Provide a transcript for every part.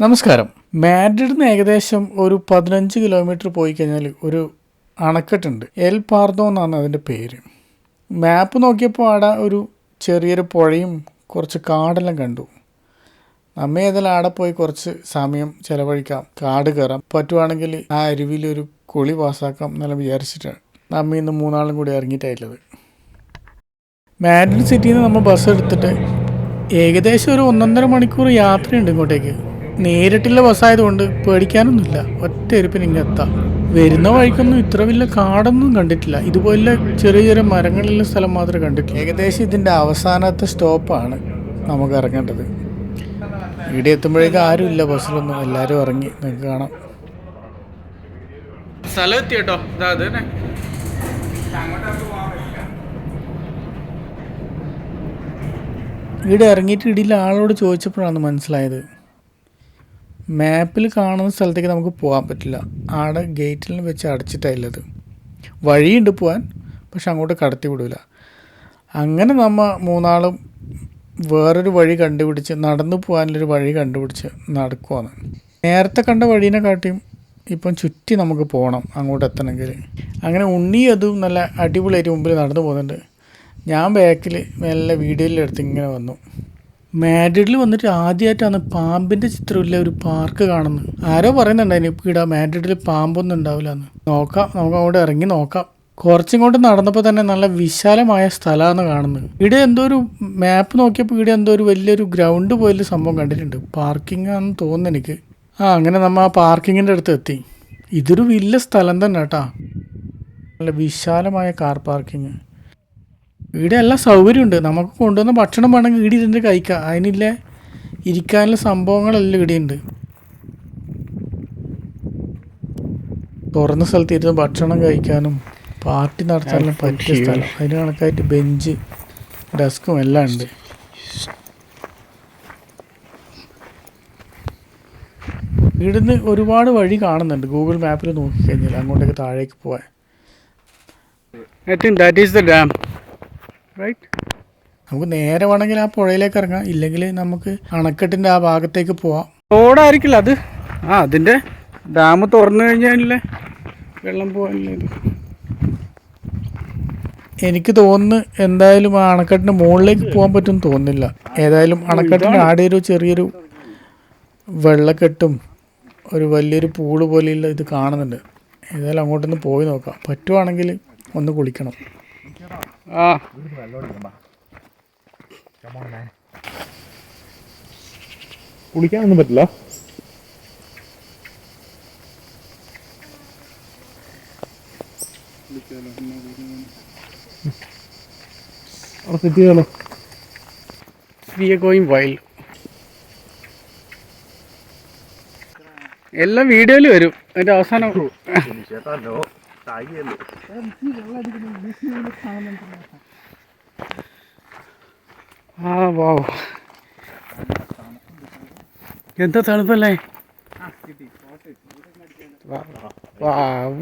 നമസ്കാരം. മാഡ്രിഡിൽ നിന്ന് ഏകദേശം ഒരു പതിനഞ്ച് കിലോമീറ്റർ പോയി കഴിഞ്ഞാൽ ഒരു അണക്കെട്ടുണ്ട്. എൽ പാർദോ എന്നാണ് അതിന്റെ പേര്. മാപ്പ് നോക്കിയപ്പോൾ അവിടെ ഒരു ചെറിയൊരു പുഴയും കുറച്ച് കാടെല്ലാം കണ്ടു. നമ്മ ഏതായാലും അവിടെ പോയി കുറച്ച് സമയം ചിലവഴിക്കാം. കാട് കയറാം. പറ്റുവാണെങ്കിൽ ആ അരുവിയിലൊരു കുളി പാസ്സാക്കാം എന്നെല്ലാം വിചാരിച്ചിട്ടാണ് നമ്മ ഇന്ന് മൂന്നാളും കൂടി ഇറങ്ങിയിട്ടായിട്ടുള്ളത് മാഡ്രിഡ് സിറ്റിയിൽ നിന്ന് നമ്മൾ ബസ് എടുത്തിട്ട് ഏകദേശം ഒരു ഒന്നൊന്നര മണിക്കൂർ യാത്രയുണ്ട് ഇങ്ങോട്ടേക്ക്. നേരിട്ടുള്ള ബസ്സായതുകൊണ്ട് പേടിക്കാനൊന്നുമില്ല. ഒറ്റ എരുപ്പിന് ഇങ്ങെത്താം വരുന്ന വഴിക്കൊന്നും ഇത്ര വലിയ കാടൊന്നും കണ്ടിട്ടില്ല. ഇതുപോലെ ചെറിയ ചെറിയ മരങ്ങളുള്ള സ്ഥലം മാത്രമേ കണ്ടിട്ടില്ല ഏകദേശം ഇതിന്റെ അവസാനത്തെ സ്റ്റോപ്പാണ് നമുക്ക് ഇറങ്ങേണ്ടത്. ഇവിടെ എത്തുമ്പോഴേക്കും ആരും ഇല്ല ബസ്സിലൊന്നും എല്ലാവരും ഇറങ്ങി. നിങ്ങൾക്ക് കാണാം. സ്ഥലം എത്തി കേട്ടോ. ഇതാ അത് തന്നെ. ഇവിടെ ഇറങ്ങിയിട്ട് ഇടയിൽ ആളോട് ചോദിച്ചപ്പോഴാണ് മനസ്സിലായത്. മാപ്പിൽ കാണുന്ന സ്ഥലത്തേക്ക് നമുക്ക് പോകാൻ പറ്റില്ല. ആടെ ഗേറ്റിൽ വെച്ച് അടച്ചിട്ടായില്ലത് വഴിയുണ്ട് പോകാൻ പക്ഷെ അങ്ങോട്ട് കടത്തി വിടില്ല അങ്ങനെ നമ്മൾ മൂന്നാളും വേറൊരു വഴി കണ്ടുപിടിച്ച് നടന്നു പോകാനുള്ളൊരു വഴി കണ്ടുപിടിച്ച് നടക്കുവാണ്. നേരത്തെ കണ്ട വഴീനെ കാട്ടിയും ഇപ്പം ചുറ്റി നമുക്ക് പോകണം അങ്ങോട്ട് എത്തണമെങ്കിൽ. അങ്ങനെ ഉണ്ണി അതും നല്ല അടിപൊളിയായിട്ട് മുമ്പിൽ നടന്നു പോകുന്നുണ്ട്. ഞാൻ ബാക്കിൽ മെല്ലെ വീഡിയോയിലെടുത്ത് ഇങ്ങനെ വന്നു. മാഡ്രിഡിൽ വന്നിട്ട് ആദ്യമായിട്ടാണ് പാമ്പിന്റെ ചിത്രമില്ല ഒരു പാർക്ക് കാണുന്നത്. ആരോ പറയുന്നുണ്ടായിരുന്നു ഇവിടെ മാഡ്രിഡിൽ പാമ്പൊന്നും ഉണ്ടാവില്ല എന്ന് നോക്കാം നമുക്ക് അങ്ങോട്ട് ഇറങ്ങി നോക്കാം. കുറച്ചിങ്ങോട്ട് നടന്നപ്പോൾ തന്നെ നല്ല വിശാലമായ സ്ഥലമാണ് കാണുന്നത്. ഇവിടെ എന്തോ ഒരു മാപ്പ് നോക്കിയപ്പോൾ ഇവിടെ എന്തോ ഒരു വലിയൊരു ഗ്രൗണ്ട് പോലെ സംഭവം കണ്ടിട്ടുണ്ട്. പാർക്കിംഗ് ആണെന്ന് തോന്നുന്നു എനിക്ക്. ആ അങ്ങനെ നമ്മൾ ആ പാർക്കിങ്ങിന്റെ അടുത്ത് എത്തി. ഇതൊരു വലിയ സ്ഥലം തന്നെ കേട്ടാ. നല്ല വിശാലമായ കാർ പാർക്കിങ് ഇവിടെ എല്ലാം സൗകര്യമുണ്ട്. നമുക്ക് കൊണ്ടുവന്ന ഭക്ഷണം വേണമെങ്കിൽ ഇവിടെ ഇരുന്ന് കഴിക്കാം. അതിനില്ല ഇരിക്കാനുള്ള സംഭവങ്ങളെല്ലാം ഇവിടെയുണ്ട് തുറന്ന സ്ഥലത്ത് ഇരുന്ന് ഭക്ഷണം കഴിക്കാനും പാർട്ടി നടത്താനും പറ്റിയ സ്ഥലം. അതിന് കണക്കായിട്ട് ബെഞ്ച് ഡെസ്കും എല്ലാം ഉണ്ട്. ഇവിടുന്ന് ഒരുപാട് വഴി കാണുന്നുണ്ട്. ഗൂഗിൾ മാപ്പിൽ നോക്കിക്കഴിഞ്ഞാൽ അങ്ങോട്ടേക്ക് താഴേക്ക് പോവാൻ. I think that is the dam right നമുക്ക് നേരെ വേണമെങ്കിൽ ആ പുഴയിലേക്ക് ഇറങ്ങാം. ഇല്ലെങ്കിൽ നമുക്ക് അണക്കെട്ടിന്റെ ആ ഭാഗത്തേക്ക് പോവാം. റോഡായിരിക്കില്ല അത്. ആ അതിന്റെ ഡാം തുറന്നു കഴിഞ്ഞാലല്ലേ വെള്ളം പോകാനില്ല ഇത്? എനിക്ക് തോന്നുന്നു എന്തായാലും ആ അണക്കെട്ടിന് മുകളിലേക്ക് പോകാൻ പറ്റും തോന്നുന്നില്ല. ഏതായാലും അണക്കെട്ടിന്റെ ആടെ ഒരു ചെറിയൊരു വെള്ളക്കെട്ടും ഒരു വലിയൊരു പൂൾ പോലെയുള്ള ഇത് കാണുന്നുണ്ട്. ഏതായാലും അങ്ങോട്ടൊന്ന് പോയി നോക്കാം. പറ്റുവാണെങ്കിൽ ഒന്ന് കുളിക്കണം. ആ. കുളിക്കാനൊന്നും പറ്റില്ല. അവിടെ സെറ്റ് ചെയ്യാലോ വി ആർ ഗോയിങ് വൈൽഡ് എല്ലാം വീഡിയോയിൽ വരും. അതിന്റെ അവസാനം. ആ വാവ്. എന്താ തണുപ്പല്ലേ?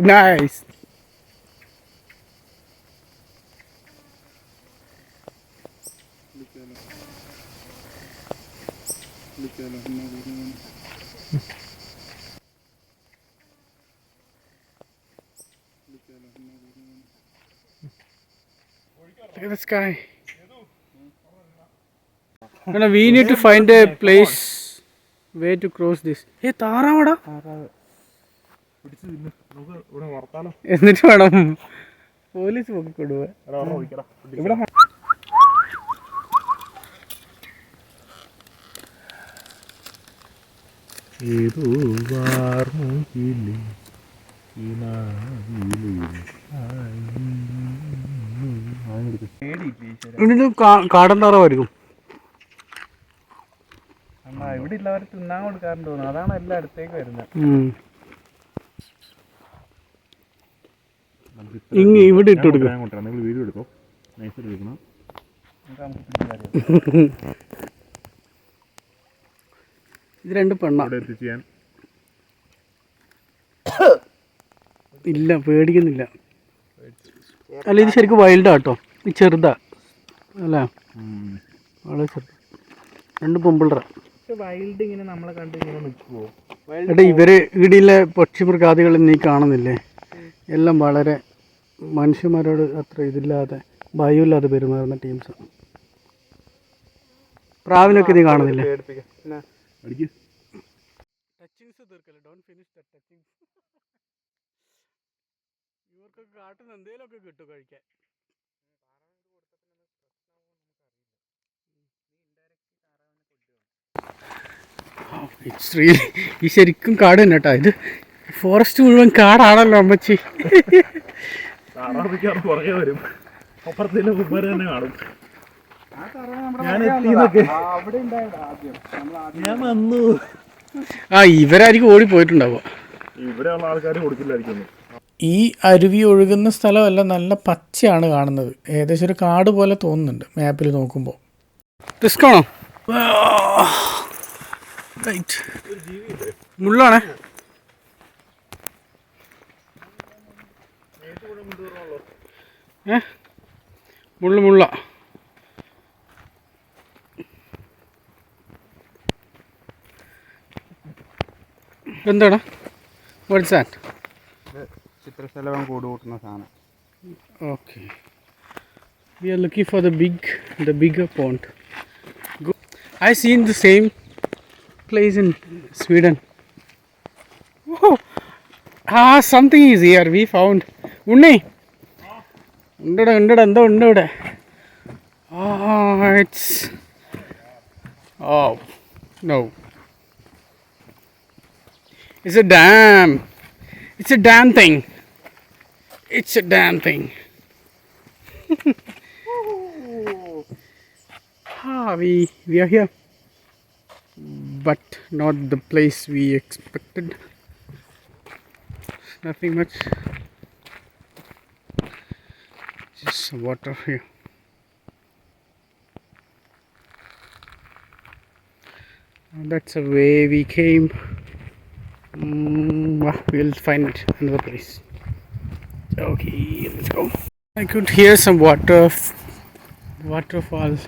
Nice Look at the sky. No, we need to find a place where to cross this. ഏ താറാവടാ എന്നിട്ട് വേണം പോലീസ് പൊക്കിക്കൊടുവ ഇവിടെ ഏതോ വാർമുകിലേ ഇതിന് കാടൻ താറാവായിരിക്കും. ഇവിടെ ഉള്ളവർ തിന്നാൻ കൊടുക്കാറുണ്ട് തോന്നുന്നു. അതാണ് എല്ലാം അടുത്തേക്ക് വരുന്നത്. ഇങ്ങ് ഇവിടെ ഇട്ട് കൊടുക്കും. വീഡിയോ നൈസായിട്ട് എടുക്കണം ഇത് രണ്ട് പെണ്ണാ. അവിടെ എത്തിച്ച് ഞാൻ ഇല്ല പേടിക്കുന്നില്ല. അല്ല ഇത് ശരിക്കും വൈൽഡാ കേട്ടോ ഇത് ചെറുതാ. അല്ലേ? വളരെ ചെറുത്. രണ്ട് പൊമ്പിളറ പക്ഷെ വൈൽഡ് ഇങ്ങനെ നമ്മളെ കണ്ട് ഇങ്ങനെ നിൽക്കുവോ എടാ ഇവർ ഇടിയിലെ പക്ഷിമൃഗാദികൾ നീ കാണുന്നില്ലേ? എല്ലാം വളരെ മനുഷ്യന്മാരോട് അത്ര ഇതില്ലാതെ ഭയമില്ലാതെ പെരുമാറുന്ന ടീംസ് പ്രാവിനൊക്കെ നീ കാണുന്നില്ലേ? അടിക്ക്. ഇവർക്കൊക്കെ കാട്ടുന്ന എന്തെങ്കിലുമൊക്കെ കിട്ടും കഴിക്കാൻ. ഇറ്റ്സ് റിയലി ഈ ശരിക്കും കാട് തന്നെ കേട്ടോ. ഇത് ഫോറസ്റ്റ് മുഴുവൻ കാടാണല്ലോ അമ്മച്ചി. താറാവിക്കാറ് പുറകെ വരും. അപ്പുറത്തേലും മുമ്പേരെ തന്നെ കാണും. ഞാൻ അവിടെ ഉണ്ടായത് ആദ്യം. നമ്മൾ ആദ്യം ഞാൻ വന്നു. ആ ഇവരായിരിക്കും ഓടി പോയിട്ടുണ്ടാവുക ഇവിടെയുള്ള ആൾക്കാർ കൊടുക്കില്ലായിരിക്കും ഈ അരുവി ഒഴുകുന്ന സ്ഥലമല്ല നല്ല പച്ചയാണ് കാണുന്നത്. ഏകദേശം ഒരു കാട് പോലെ തോന്നുന്നുണ്ട് മാപ്പിൽ നോക്കുമ്പോൾ റിസ്ക് ആണോ? റൈറ്റ് മുള്ളാണേ. ഏ? മുള്ളു മുള്ള. എന്താണ് വാട്ട്സ് ദാറ്റ് ചിത്രശലഭം കൂട് കൂട്ടുന്ന സാധനം Okay. We are looking for the big, the bigger pond. Go. I seen the same place in Sweden. Oh, ah, something is here. We found. ഉണ്ണി ഉണ്ടടാ ഉണ്ടടാ എന്തോ ഉണ്ട് ഇവിടെ ആ it's oh no it's a dam it's a dam thing It's a damn thing. ah, we we are here, but not the place we expected. Nothing much. Just some water here. And that's the way we came. Mm, well, we'll find another place. Okay, let's go. I could hear some water, waterfalls.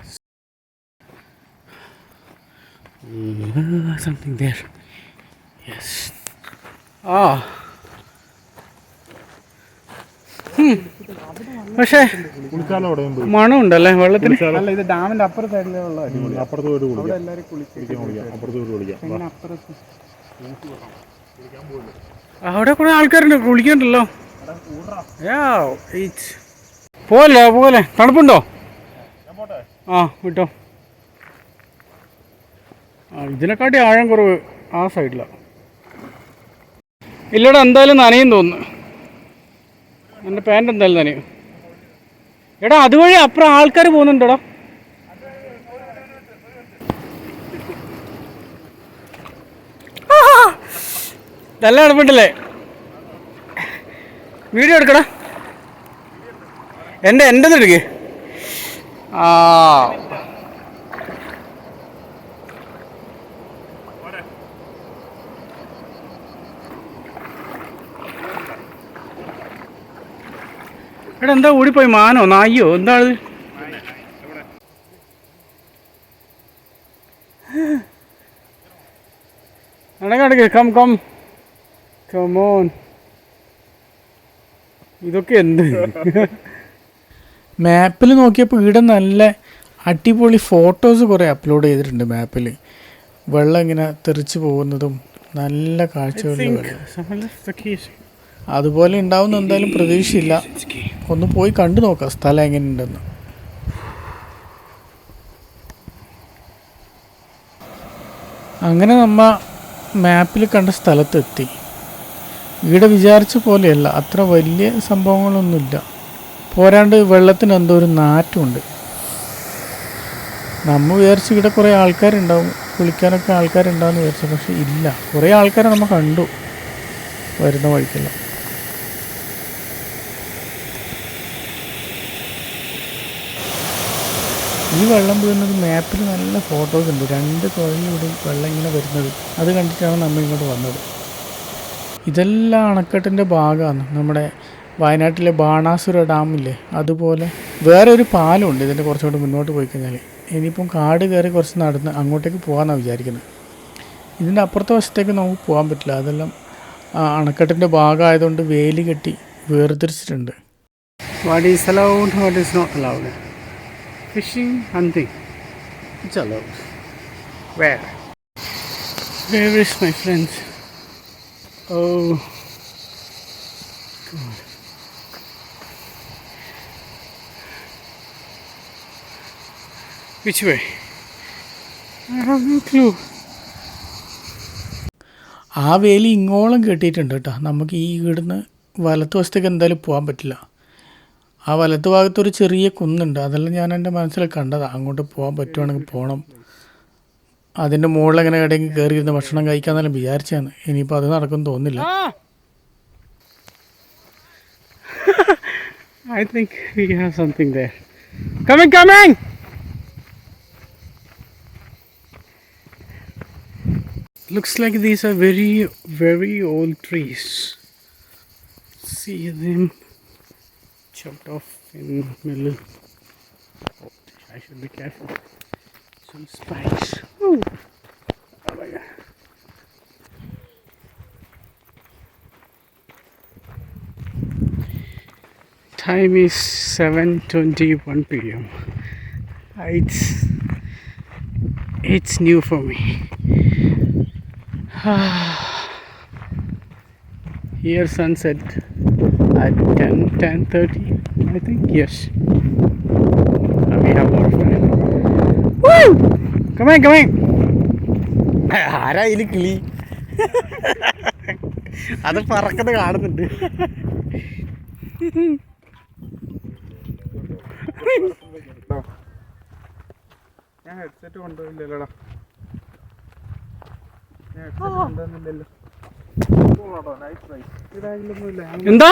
Yeah, something there. Yes. Ah. Hmm. പക്ഷേ മണമുണ്ടല്ലേ വെള്ളത്തിന് അല്ല ഇത് ഡാമിന്റെ അപ്പുറ സൈഡിലുള്ള അടിപൊളി അപ്പുറത്ത് പോയിട്ട് കുളിക്കാം എല്ലാവരും കുളിക്കാം അപ്പുറത്ത് പോയിട്ട് കുളിക്കാം അപ്പുറത്ത് അവിടെ കുറെ ആൾക്കാരുണ്ട് കുളിക്കണ്ടല്ലോ പോലെ പോലെ തണുപ്പുണ്ടോ? ആ വിട്ടോ. ആ ഇതിനെക്കാട്ടി ആഴം കുറവ് ആ സൈഡിലാണ് ഇല്ലടാ എന്തായാലും നനയും തോന്നുന്നു. എന്റെ പാന്റ് എന്തായാലും നനയും. എടാ അതുവഴി അപ്പുറം ആൾക്കാർ പോകുന്നുണ്ടോടാ? നല്ല എളുപ്പമുണ്ടല്ലേ വീഡിയോ എടുക്കടാ. എന്റെ എന്റെ എടുക്ക്. ആ. എടാ എന്താ ഓടിപ്പോയി മാനോ? നായിയോ? എന്താണ് നടക്കടക്ക് കം കം. കമോൺ ഇതൊക്കെ എന്ത്? മാപ്പിൽ നോക്കിയപ്പോൾ ഇവിടെ നല്ല അടിപൊളി ഫോട്ടോസ് കുറേ അപ്ലോഡ് ചെയ്തിട്ടുണ്ട് മാപ്പിൽ വെള്ളം ഇങ്ങനെ തെറിച്ച് പോകുന്നതും നല്ല കാഴ്ചകൾ അതുപോലെ ഉണ്ടാവുന്ന എന്തായാലും പ്രതീക്ഷയില്ല. ഒന്ന് പോയി കണ്ടു നോക്കാം സ്ഥലം എങ്ങനെയുണ്ടെന്ന്. അങ്ങനെ നമ്മ മാപ്പിൽ കണ്ട സ്ഥലത്തെത്തി. ഇവിടെ വിചാരിച്ച പോലെയല്ല. അത്ര വലിയ സംഭവങ്ങളൊന്നുമില്ല. പോരാണ്ട് വെള്ളത്തിന് എന്തോ ഒരു നാറ്റമുണ്ട് നമ്മൾ വിചാരിച്ചു ഇവിടെ കുറേ ആൾക്കാരുണ്ടാവും. കുളിക്കാനൊക്കെ ആൾക്കാരുണ്ടാവും വിചാരിച്ചു. പക്ഷെ ഇല്ല. കുറേ ആൾക്കാരെ നമ്മൾ കണ്ടു വരുന്ന വഴിക്കെല്ലാം. ഈ വെള്ളം വീഴുന്നത് മാപ്പിൽ നല്ല ഫോട്ടോസ് ഉണ്ട്. രണ്ട് തുഴയിലൂടെ വെള്ളം ഇങ്ങനെ വരുന്നത്. അത് കണ്ടിട്ടാണ് നമ്മൾ ഇങ്ങോട്ട് വന്നത്. ഇതെല്ലാം അണക്കെട്ടിന്റെ ഭാഗമാണ് നമ്മുടെ വയനാട്ടിലെ ബാണാസുര ഡാമില്ലേ അതുപോലെ വേറെ ഒരു പാലമുണ്ട് ഇതിന്റെ കുറച്ചുകൂടി മുന്നോട്ട് പോയി കഴിഞ്ഞാൽ ഇനിയിപ്പം കാട് കയറി കുറച്ച് നടന്ന് അങ്ങോട്ടേക്ക് പോകാമെന്നാണ് വിചാരിക്കുന്നത് ഇതിന്റെ അപ്പുറത്തെ വശത്തേക്ക് നമുക്ക് പോകാൻ പറ്റില്ല അതെല്ലാം അണക്കെട്ടിന്റെ ഭാഗമായതുകൊണ്ട് വേലി കെട്ടി വേർതിരിച്ചിട്ടുണ്ട് fishing is not allowed? Fishing, hunting. It's allowed. Where? Where is my friends? Oh. God. Which way? I have no clue. ആ വേലി ഇങ്ങോളം കെട്ടിയിട്ടുണ്ട് കേട്ടോ നമുക്ക് ഈ ഇവിടുന്ന് വലത്ത് വശത്തേക്ക് എന്തായാലും പോകാൻ പറ്റില്ല ആ വലത്ത് ഭാഗത്തൊരു ചെറിയ കുന്നുണ്ട് അതെല്ലാം ഞാൻ എന്റെ മനസ്സിൽ കണ്ടതാണ് അങ്ങോട്ട് പോകാൻ പറ്റുവാണെങ്കിൽ പോകണം അതിന്റെ മുകളിൽ എങ്ങനെ ഇടയ്ക്ക് കയറി ഇരുന്ന് ഭക്ഷണം കഴിക്കാന്നല്ലേ വിചാരിച്ചാണ് ഇനിയിപ്പോ അത് നടക്കും തോന്നില്ല I think we have something there coming coming looks like these are very very old trees see them chopped off in Mallu I should be careful some space Oh my god. Time is 7:21 p.m. It's it's new for me. Here sunset at 10 10:30 I think yes. Come on, come on. ആരാ ഇതിൽ കിളി? അത് പറക്കുന്നത് കാണുന്നുണ്ട്. ഞാൻ headset കൊണ്ടുപോയില്ലല്ലോടാ. ഞാൻ headset കൊണ്ടുവന്നില്ലല്ലോ. ഇതായാലൊന്നുമില്ല എന്താ?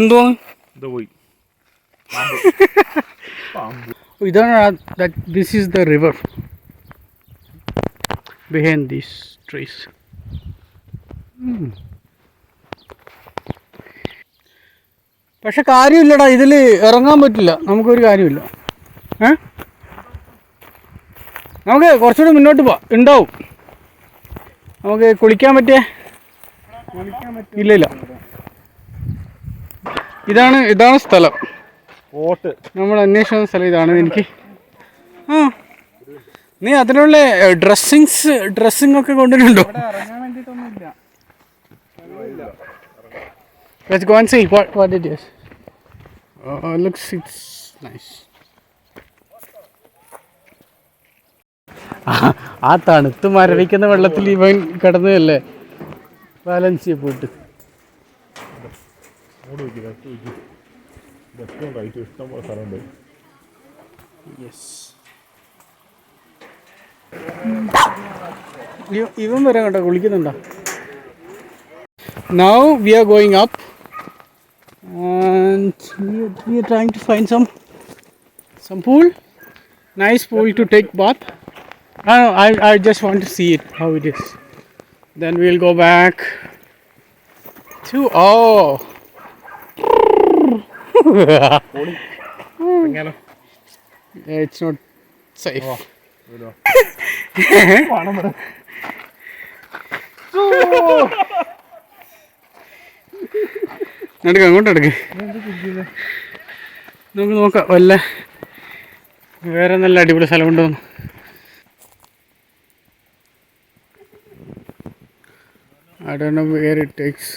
എന്തോ ഇത് പോയി. ഇതാണ് that this is the river behind these trees. Hmm. പക്ഷെ കാര്യമില്ലടാ ഇതിൽ ഇറങ്ങാൻ പറ്റില്ല. നമുക്കൊരു കാര്യമില്ല. ഏ? നമുക്ക് കുറച്ചുകൂടി മുന്നോട്ട് പോവാം. ഉണ്ടാവും. നമുക്ക് കുളിക്കാൻ പറ്റിയ? ഇല്ല ഇല്ല. ഇതാണ് ഇതാണ് സ്ഥലം. പോട്ട് നമ്മൾ അന്വേഷിച്ച സ്ഥലം ഇതാണ് എനിക്ക്. ആ. നീ അതിനുള്ള ഡ്രസ്സിങ്സ് ഡ്രസ്സിംഗ് ഒക്കെ കൊണ്ടുവരുന്നുണ്ടോ? Let's go and see what, what it is. Uh, looks it's nice. ആ തണുത്ത് മരവിക്കുന്ന വെള്ളത്തിൽ ഇവൻ കിടന്നതല്ലേ? ബാലൻസ് ചെയ്യപ്പെട്ട് ലെഫ്റ്റ് റൈറ്റും ഇഷ്ടം പോലെ സ്ഥലമുണ്ട് ഇവൻ വരാൻ കേട്ടോ കുളിക്കുന്നുണ്ടോ? Now we are going up we are to find some some pool nice pool to take bath I I just want to see it how it is then will go back to oh. എടുക്ക അങ്ങോട്ട് എടുക്ക. നമുക്ക് നോക്കാം വല്ല വേറെ നല്ല അടിപൊളി സ്ഥലം ഉണ്ടോന്ന് I do where it takes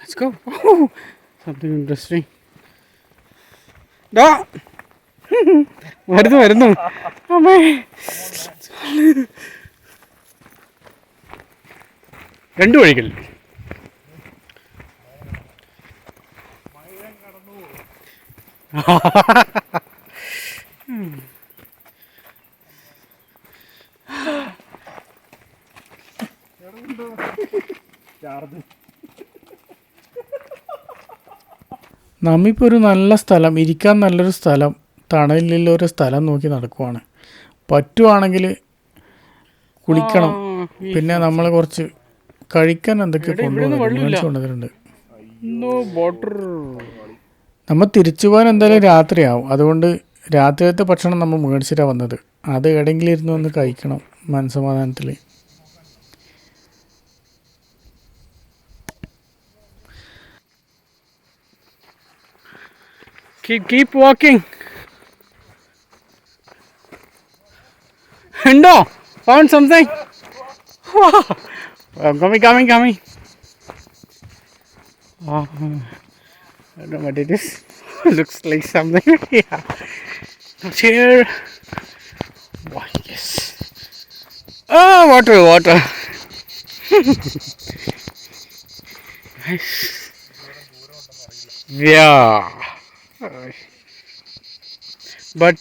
let's go something interesting Da! വരുന്നു വരുന്നു രണ്ട് വഴികൾ. നമ്മിപ്പോൾ ഒരു നല്ല സ്ഥലം ഇരിക്കാൻ നല്ലൊരു സ്ഥലം തണലിലുള്ള ഒരു സ്ഥലം നോക്കി നടക്കുവാണ്. പറ്റുവാണെങ്കിൽ കുളിക്കണം. പിന്നെ നമ്മൾ കുറച്ച് കഴിക്കാൻ എന്തൊക്കെ കൊണ്ടുവന്നിട്ടുണ്ട്. നമ്മൾ തിരിച്ചു പോകാൻ എന്തായാലും രാത്രിയാവും. അതുകൊണ്ട് രാത്രിയത്തെ ഭക്ഷണം നമ്മൾ മേടിച്ചിട്ടാണ് വന്നത്. അത് എവിടെയെങ്കിലും ഇരുന്ന് ഒന്ന് കഴിക്കണം മനസ്സമാധാനത്തിൽ Keep keep walking. No, found something. Oh, coming, coming, coming. Oh, I don't know what it is. Looks like something. yeah. Not here. Why, yes. Oh, water, water. nice. Yeah. But.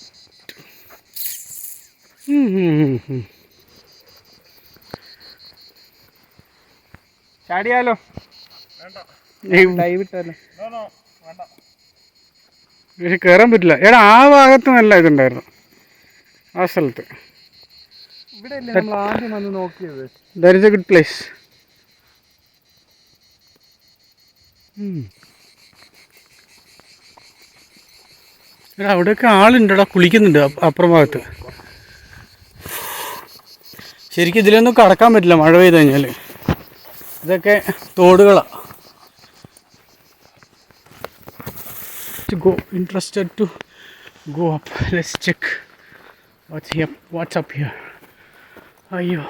Hmm. ചാടിയാലോ? Live ഇട്ടല്ലോ പക്ഷെ കയറാൻ പറ്റില്ല. എടാ ആ ഭാഗത്ത് നല്ല ഇതുണ്ടായിരുന്നു. ആ സ്ഥലത്ത്. ഇവിടെ നമ്മൾ ആദ്യം വന്ന് നോക്കിയത്? That is a good place അവിടെയൊക്കെ ആളുണ്ടടാ കുളിക്കുന്നുണ്ട് അപ്പ- അപ്പുറം ഭാഗത്ത് ശരിക്കും ഇതിലൊന്നും കടക്കാൻ പറ്റില്ല മഴ പെയ്ത് കഴിഞ്ഞാൽ ഇതൊക്കെ തോടുകളാണ് to go interested to go up. Let's check what's here what's up അയ്യോ.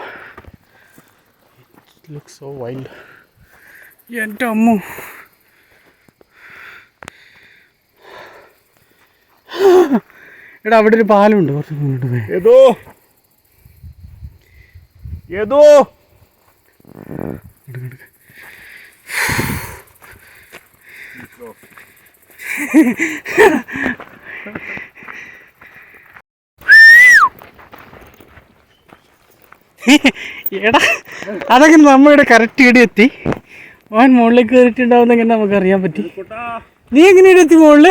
It looks so wild. എന്റെ അമ്മു. എടാ അവിടെ ഒരു പാലമുണ്ട് കുറച്ച് മുന്നോട്ട് ഏതോ? ഏതോ? എടാ അതൊക്കെ നമ്മളിവിടെ കറക്റ്റ് ഇവിടെ എത്തി? അവൻ മുകളിലേക്ക് കയറിയിട്ടുണ്ടാവുന്ന എങ്ങനെ നമുക്ക് അറിയാൻ പറ്റി നീ എങ്ങനെ ഇവിടെ എത്തി മുകളിൽ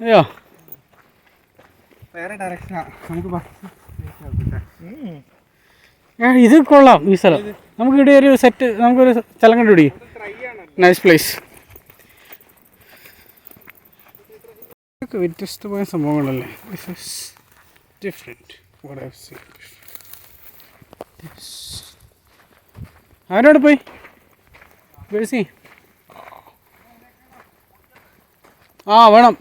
അയ്യോ. വേറെ ഡയറക്ഷനാ നമുക്ക് ബസ് ഇത് കൊള്ളാം ഈ സ്ഥലം. നമുക്ക് ഇവിടെ ഒരു സെറ്റ് നമുക്കൊരു സ്ഥലം കണ്ടുപിടി നൈസ് പ്ലേസ് ഇതൊക്കെ വ്യത്യസ്തമായ സംഭവങ്ങളല്ലേ? This is different what I seen ആരോട് പോയി? ആ വേണം.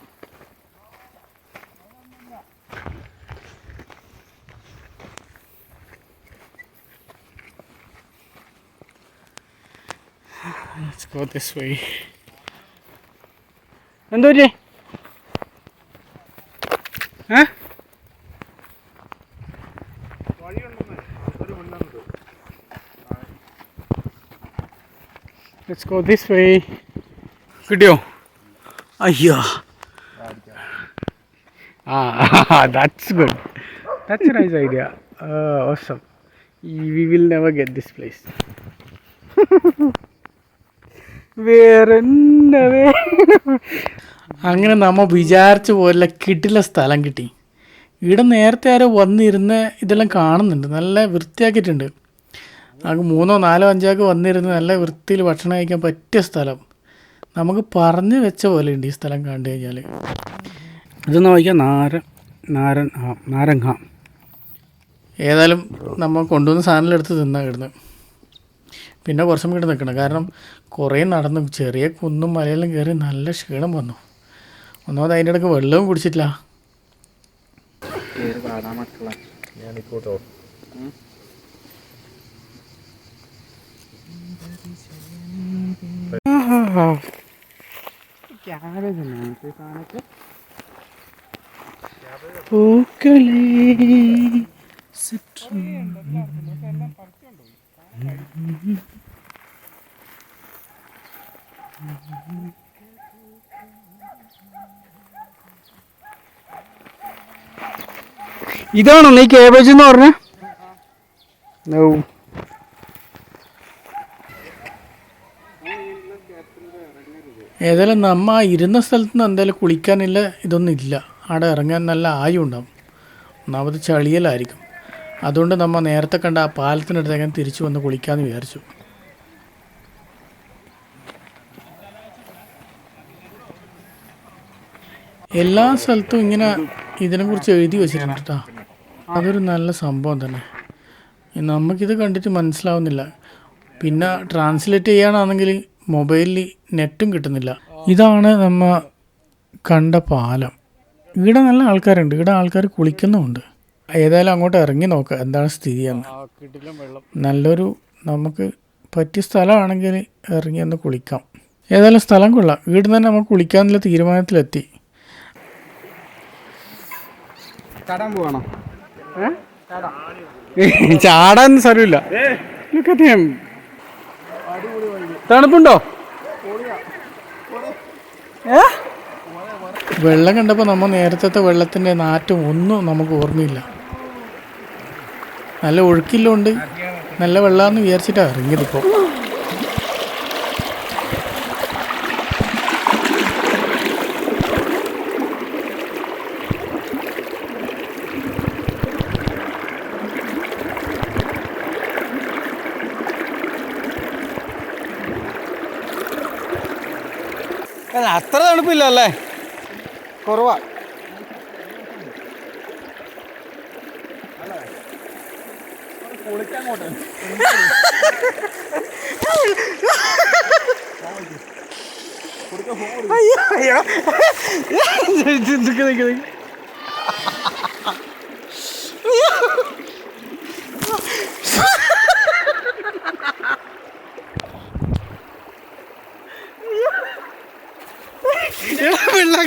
Let's go this way. Nandun eh. Ha? Let's go this way. Video. Ayya. Ah, that's good. That's a nice idea. Uh, awesome. We will never get this place. വേറെ അങ്ങനെ നമ്മൾ വിചാരിച്ച പോലെ കിട്ടില്ല സ്ഥലം കിട്ടി. ഇവിടെ നേരത്തെ ആരോ വന്നിരുന്ന് ഇതെല്ലാം കാണുന്നുണ്ട്. നല്ല വൃത്തിയാക്കിയിട്ടുണ്ട്. നമുക്ക് മൂന്നോ നാലോ അഞ്ചാൾക്ക് വന്നിരുന്ന് നല്ല വൃത്തിയിൽ ഭക്ഷണം കഴിക്കാൻ പറ്റിയ സ്ഥലം. നമുക്ക് പറഞ്ഞു വെച്ച പോലെ ഉണ്ട് ഈ സ്ഥലം കണ്ടു കഴിഞ്ഞാൽ ഇത് വായിക്കാം നാരൻ നാരൻ ആ നാരങ്ങ. ഏതായാലും നമ്മൾ കൊണ്ടുവന്ന സാധനം എടുത്ത് തിന്നാ കിടന്ന്. പിന്നെ കുറച്ചും കൂടി നിൽക്കണം കാരണം കുറേ നടന്നു. ചെറിയ കുന്നും മലയെല്ലാം കയറി നല്ല ക്ഷീണം വന്നു. ഒന്നാമത് അതിന്റെ ഇടയ്ക്ക് വെള്ളവും കുടിച്ചിട്ടില്ല. പാടാ മക്കളെ ഞാൻ ഇക്കോട്ടോ ക്യാബേജ് ഉണ്ട് സാധനമൊക്കെ പൂക്കളേ ഇതാണോ നീ കേബേജ് എന്ന് പറഞ്ഞ? ഏതായാലും നമ്മ ഇരുന്ന സ്ഥലത്ത് നിന്ന് എന്തായാലും കുളിക്കാനില്ല ഇതൊന്നും ഇല്ല. അവിടെ ഇറങ്ങാൻ നല്ല ആയം ഉണ്ടാവും ഒന്നാമത് ചളിയലായിരിക്കും. അതുകൊണ്ട് നമ്മൾ നേരത്തെ കണ്ട ആ പാലത്തിനടുത്തേക്കാൻ തിരിച്ചു വന്ന് കുളിക്കാമെന്ന് വിചാരിച്ചു. എല്ലാ സ്ഥലത്തും ഇങ്ങനെ ഇതിനെക്കുറിച്ച് എഴുതി വെച്ചിട്ടുണ്ട് കേട്ടോ അതൊരു നല്ല സംഭവം തന്നെ. നമുക്കിത് കണ്ടിട്ട് മനസ്സിലാവുന്നില്ല. പിന്നെ ട്രാൻസ്ലേറ്റ് ചെയ്യാനാണെങ്കിൽ മൊബൈലിൽ നെറ്റും കിട്ടുന്നില്ല. ഇതാണ് നമ്മ കണ്ട പാലം. ഇവിടെ നല്ല ആൾക്കാരുണ്ട്. ഇവിടെ ആൾക്കാർ കുളിക്കുന്നുമുണ്ട്. ഏതായാലും അങ്ങോട്ട് ഇറങ്ങി നോക്കുക എന്താണ് സ്ഥിതിയെന്ന്. നല്ലൊരു നമുക്ക് പറ്റിയ സ്ഥലമാണെങ്കിൽ ഇറങ്ങി ഒന്ന് കുളിക്കാം. ഏതായാലും സ്ഥലം കൊള്ളാം. വീട് തന്നെ നമുക്ക് കുളിക്കാമെന്നുള്ള തീരുമാനത്തിലെത്തി. ചാടാൻ പോവാണോ? ചാടാൻ സ്ഥലമില്ല. Look at him. തണുപ്പുണ്ടോ? വെള്ളം കണ്ടപ്പോൾ നമ്മ നേരത്തെ വെള്ളത്തിന്റെ നാറ്റം ഒന്നും നമുക്ക് ഓർമ്മയില്ല. നല്ല ഒഴുക്കില്ലോണ്ട് നല്ല വെള്ളമാണെന്ന് വിചാരിച്ചിട്ടാണ് ഇറങ്ങിയതിപ്പോൾ തണുപ്പില്ല അല്ലേ കുറവാ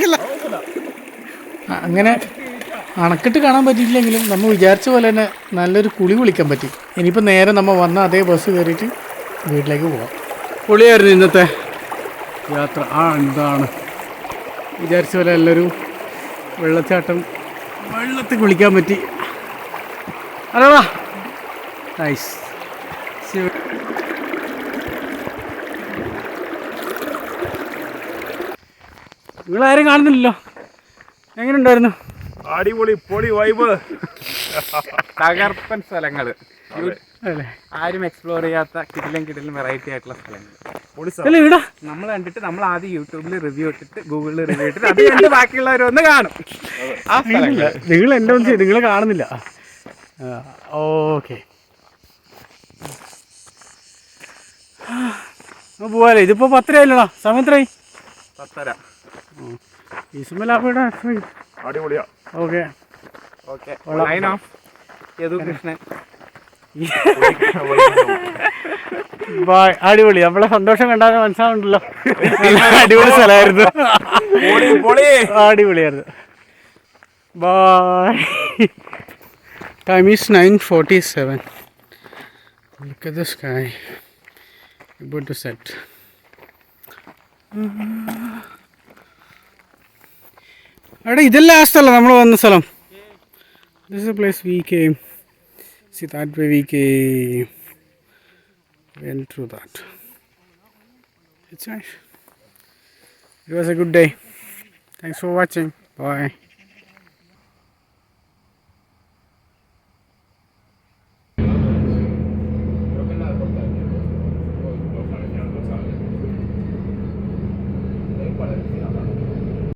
വെള്ളാക്കില്ല അങ്ങനെ അണക്കെട്ട് കാണാൻ പറ്റിയില്ലെങ്കിലും നമ്മൾ വിചാരിച്ച പോലെ തന്നെ നല്ലൊരു കുളി വിളിക്കാൻ പറ്റി. ഇനിയിപ്പോൾ നേരെ നമ്മൾ വന്ന അതേ ബസ് കയറിയിട്ട് വീട്ടിലേക്ക് പോവാം. പൊളിയായിരുന്നു ഇന്നത്തെ യാത്ര. ആ എന്താണ്? വിചാരിച്ച പോലെ നല്ലൊരു വെള്ളച്ചാട്ടം വെള്ളത്തിൽ കുളിക്കാൻ പറ്റി. അല്ലടാ. നൈസ് നിങ്ങളാരും കാണുന്നില്ലല്ലോ. എങ്ങനെയുണ്ടായിരുന്നു? അടിപൊളി പൊളി വൈബ് തകർപ്പൻ സ്ഥലങ്ങൾ ആരും എക്സ്പ്ലോർ ചെയ്യാത്ത കിടിലും കിടിലും വെറൈറ്റി ആയിട്ടുള്ള സ്ഥലങ്ങൾ ഇവിടെ നമ്മൾ കണ്ടിട്ട് നമ്മൾ ആദ്യം യൂട്യൂബിൽ റിവ്യൂ ഇട്ടിട്ട് ഗൂഗിളിൽ റിവ്യൂ ഇട്ടിട്ട് അത് കണ്ട് ബാക്കിയുള്ളവരൊന്ന് കാണും. ആ സ്ഥലങ്ങൾ നിങ്ങൾ എന്റെ ഒന്നും ചെയ്ത് നിങ്ങൾ കാണുന്നില്ല. ഓക്കെ. പോവാലേ. ഇതിപ്പോ പത്തരയായില്ലടാ. സമയം എത്രയായി? പത്തര. അടിപൊളിയാ. Okay. Okay. Line of Yadu Krishnan. Bye. അടിപൊളി. നമ്മളെ സന്തോഷം കണ്ടാൽ മനസ്സിലാവുണ്ടല്ലോ അടിപൊളി സ്ഥലമായിരുന്നു. പൊളി പൊളി. അടിപൊളിയായിരുന്നു. Bye. Time is nine forty seven look the sky about to set അവിടെ ഇതല്ല ആ സ്ഥലം നമ്മൾ വന്ന സ്ഥലം this a place we came see that way we came went through that. It's nice. It was a good day. Thanks for watching. Bye.